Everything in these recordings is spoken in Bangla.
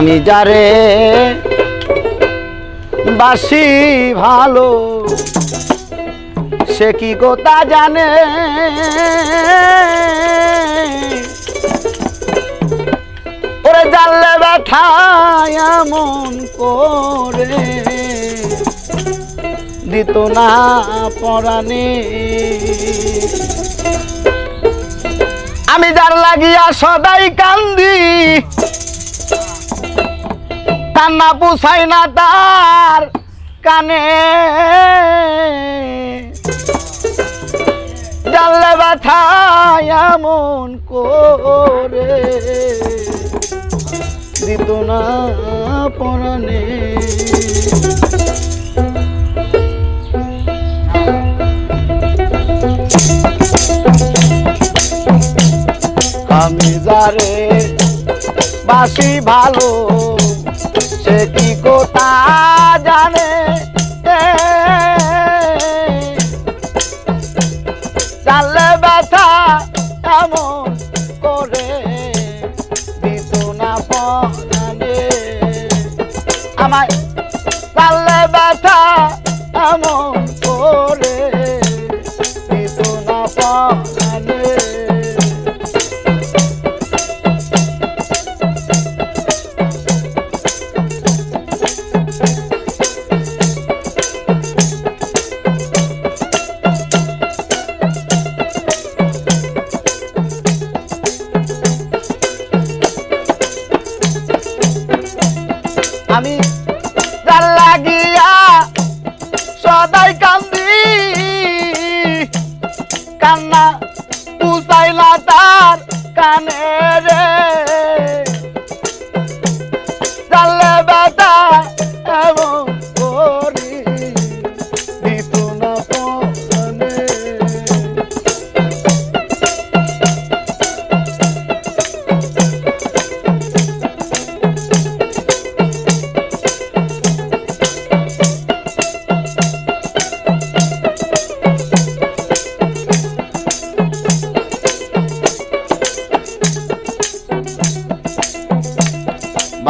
আমি যারে বাসি ভালো, সে কি কথা জানে? ওরে জানলে ব্যথায় এমন করে, দিত না পরাণে। আমি যার লাগিয়া সদাই কান্দি কান্না পুষাই না তার কানে। জানলে ব্যথা এমন করে। দিত না পরাণে। আমি যারে বাসি ভালো সে কি কোথা জানে? চালে ব্যথা এমন করে, দিত না পরানে আমায় চালে ব্যথা এমন আমি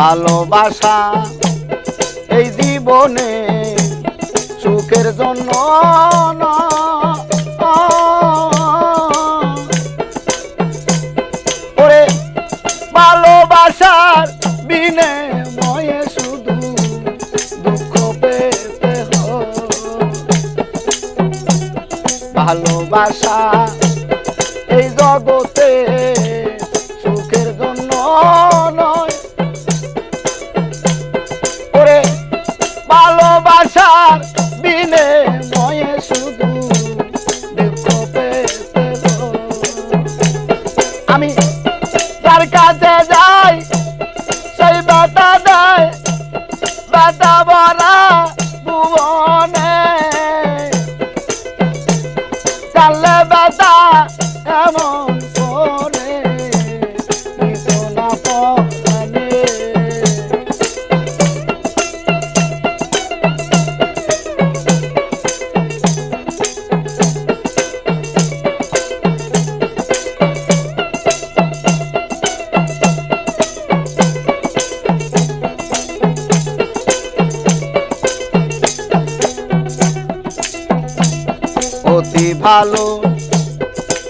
ভালোবাসা এই জীবনে সুখের জন্য। ওরে, ভালোবাসার বিনিময়ে শুধু দুঃখ পেতে ভালোবাসা এই জগতে সুখের জন্য ভালোবাসার বিনে ময়ে শুধু আমি তার কাছে যাই সেই বাতা দেয় বাতা ভরা ভুবনে। ভালো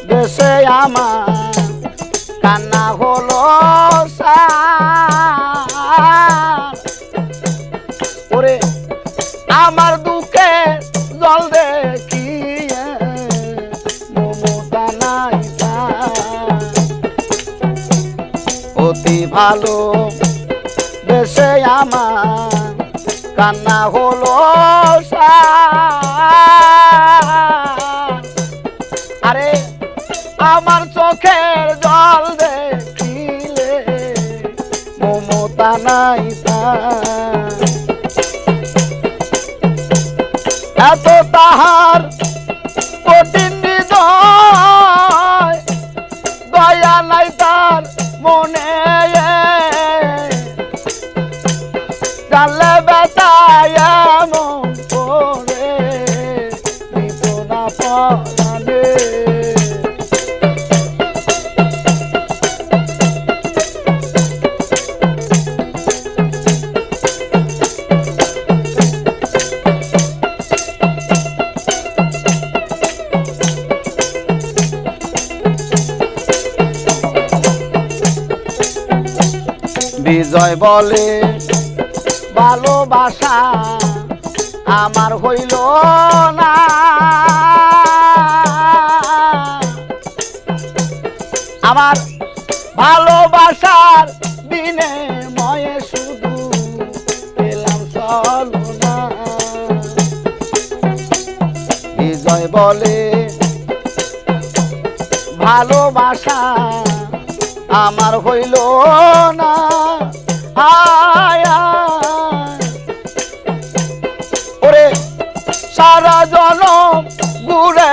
দেশে আমার কান্না হলো। ওরে, আমার দুঃখে জল নাই অতি ভালো দেশে আমার কান্না হলো সার। নাই। এত তাহার কঠিন দয়া নাই তার মনে বিজয় বলে ভালোবাসা আমার হইল না আমার ভালোবাসার দিনে ময়ে শুধু পেলাম চলনা বিজয় বলে ভালোবাসা আমার হইল না। ওরে সারা জনম ঘুরে